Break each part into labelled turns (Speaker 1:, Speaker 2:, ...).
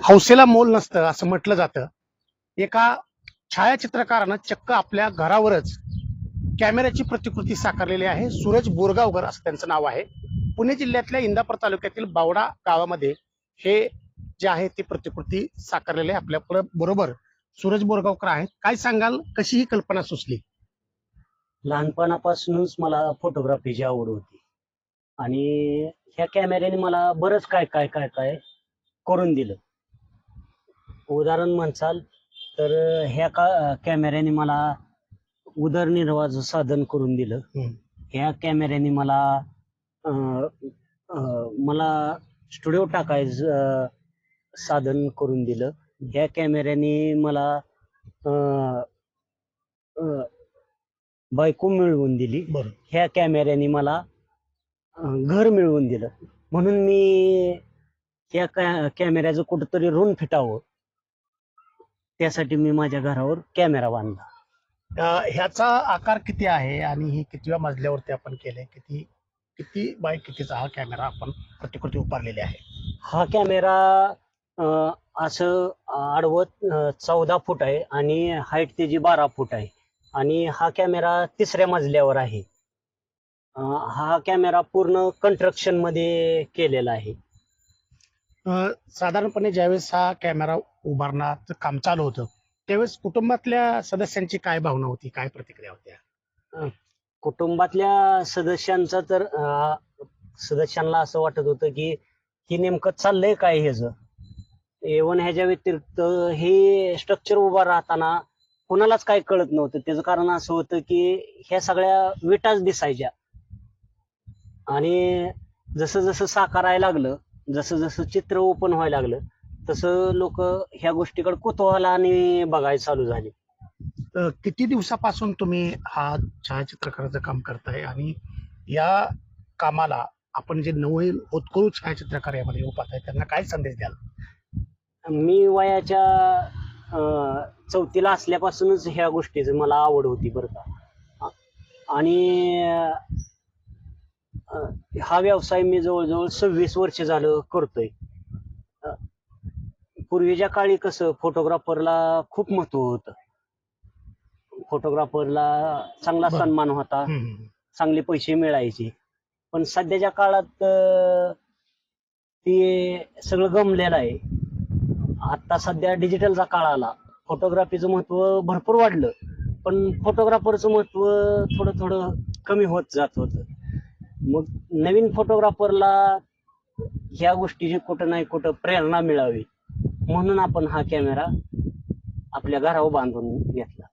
Speaker 1: हौसेला मोल नसतं असं म्हटलं जातं. एका छायाचित्रकारानं चक्क आपल्या घरावरच कॅमेऱ्याची प्रतिकृती साकारलेली आहे. सूरज बोरगावकर असं त्यांचं नाव आहे. पुणे जिल्ह्यातल्या इंदापूर तालुक्यातील बावडा गावामध्ये हे जे आहे ती प्रतिकृती साकारलेली आहे आपल्या बरोबर. सूरज बोरगावकर आहेत. काय सांगाल? कशी ही कल्पना सुचली?
Speaker 2: लहानपणापासूनच मला फोटोग्राफीची आवड होती. आणि ह्या कॅमेऱ्याने मला बरंच काय काय काय काय करून दिलं. उदाहरण म्हणसाल तर ह्या का कॅमेऱ्याने मला उदरनिर्वाहाचं साधन करून दिलं. ह्या कॅमेऱ्याने मला अं, अं, मला स्टुडिओ टाकायचं साधन करून दिलं. ह्या कॅमेऱ्याने मला अं, अं, बायको मिळवून दिली.
Speaker 1: बरं.
Speaker 2: ह्या कॅमेऱ्याने मला अं, घर मिळवून दिलं. म्हणून मी त्या कॅ कॅमेऱ्याचं कुठंतरी ऋण फिटावं. त्यासाठी मी माझ्या घरावर कॅमेरा बांधला.
Speaker 1: अं, ह्याचा आकार किती आहे आणि ही कितव्या मजल्यावरती आपण केलंय? किती किती बाय कितीचा हा कॅमेरा आपण प्रतिकृती उभारलेली आहे?
Speaker 2: हा कॅमेरा अं, असं आडवत चौदा फूट आहे आणि हाईट त्याची बारा फूट आहे. आणि हा कॅमेरा तिसऱ्या मजल्यावर आहे. अं, हा कॅमेरा पूर्ण कंस्ट्रक्शनमध्ये केलेला आहे.
Speaker 1: साधारणपणे ज्यावेळेस हा कॅमेरा उभारण्याचं काम चालू होतं त्यावेळेस कुटुंबातल्या सदस्यांची काय भावना होती काय प्रतिक्रिया होत्या?
Speaker 2: कुटुंबातल्या सदस्यांचा तर सदस्यांना असं वाटत होतं की हे नेमकं चाललंय काय ह्याच? एवन ह्याच्या व्यतिरिक्त हे स्ट्रक्चर उभा राहताना कोणालाच काय कळत नव्हतं. त्याचं कारण असं होतं की ह्या सगळ्या विटाच दिसायच्या. आणि जसं जसं साकारायला लागलं जसं जसं चित्र ओपन व्हायला लागलं तसं लोक ह्या गोष्टीकडे कुतूहलाने बघायला चालू झाले.
Speaker 1: अं, किती दिवसापासून तुम्ही हा छायाचित्रकाराचं काम करताय? आणि या कामाला आपण जे नवे होतकरू छायाचित्रकार यामध्ये उपात आहे त्यांना काय संदेश द्याल?
Speaker 2: मी वयाच्या अं, चौथीला असल्यापासूनच ह्या गोष्टीची मला आवड होती बरं का. आ- आणि अं, हा व्यवसाय मी जवळजवळ सव्वीस वर्ष झालं करतोय. पूर्वीच्या काळी कसं फोटोग्राफरला खूप महत्त्व होतं. फोटोग्राफरला चांगला. सन्मान होता. चांगले पैसे मिळायचे. पण सध्याच्या काळात ते सगळं गमलेलं आहे. आता सध्या डिजिटलचा काळ आला. फोटोग्राफीचं महत्त्व भरपूर वाढलं. पण फोटोग्राफरचं महत्त्व थोडं थोडं कमी होत जात होतं. मग नवीन फोटोग्राफरला ह्या गोष्टीची कुठं नाही कुठं प्रेरणा मिळावी म्हणून आपण हा कॅमेरा आपल्या घरावर बांधून घेतला.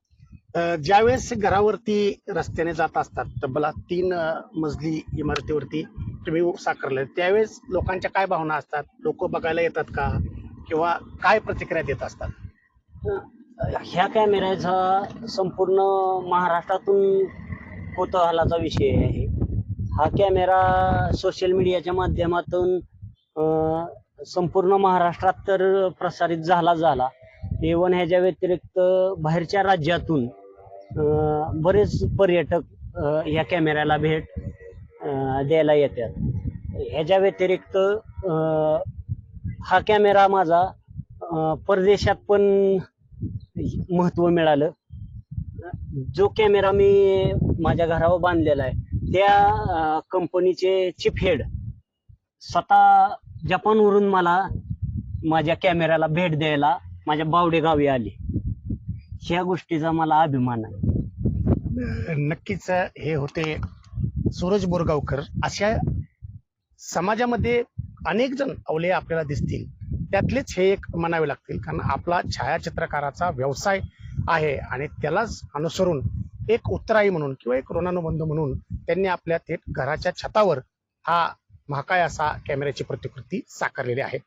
Speaker 1: ज्यावेळेस घरावरती रस्त्याने जात असतात तब्बला तीन मजली इमारतीवरती तुम्ही साकारले त्यावेळेस लोकांच्या काय भावना असतात? लोक बघायला येतात का? किंवा काय प्रतिक्रिया देत असतात?
Speaker 2: ह्या कॅमेऱ्याचा संपूर्ण महाराष्ट्रातून कुतूहलाचा विषय आहे. हा कॅमेरा सोशल मीडियाच्या माध्यमातून संपूर्ण महाराष्ट्रात तर प्रसारित झाला झाला. इवन ह्याच्या व्यतिरिक्त बाहेरच्या राज्यातून बरेच पर्यटक ह्या कॅमेऱ्याला भेट द्यायला येतात. ह्याच्या व्यतिरिक्त हा कॅमेरा माझा परदेशात पण महत्त्व मिळालं. जो कॅमेरा मी माझ्या घरावर बांधलेला आहे त्या कंपनीचे चीफ हेड स्वतः जपानवरून मला माझ्या कॅमेऱ्याला भेट द्यायला माझ्या बावडे गावी आले. ह्या गोष्टीचा मला अभिमान आहे.
Speaker 1: नक्कीच हे होते सूरज बोरगावकर. अशा समाजामध्ये अनेक जण अवले आपल्याला दिसतील. त्यातलेच हे एक म्हणावे लागतील कारण आपला छायाचित्रकाराचा व्यवसाय आहे आणि त्यालाच अनुसरून एक उत्तराई म्हणून किंवा एक ऋणानुबंध म्हणून त्यांनी आपल्या थेट घराच्या छतावर हा महाकाय असा कॅमेऱ्याची प्रतिकृती साकारलेली आहे.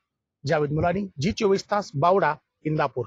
Speaker 1: जावेद मुलानी जी चोवीस तास बावडा इंदापूर.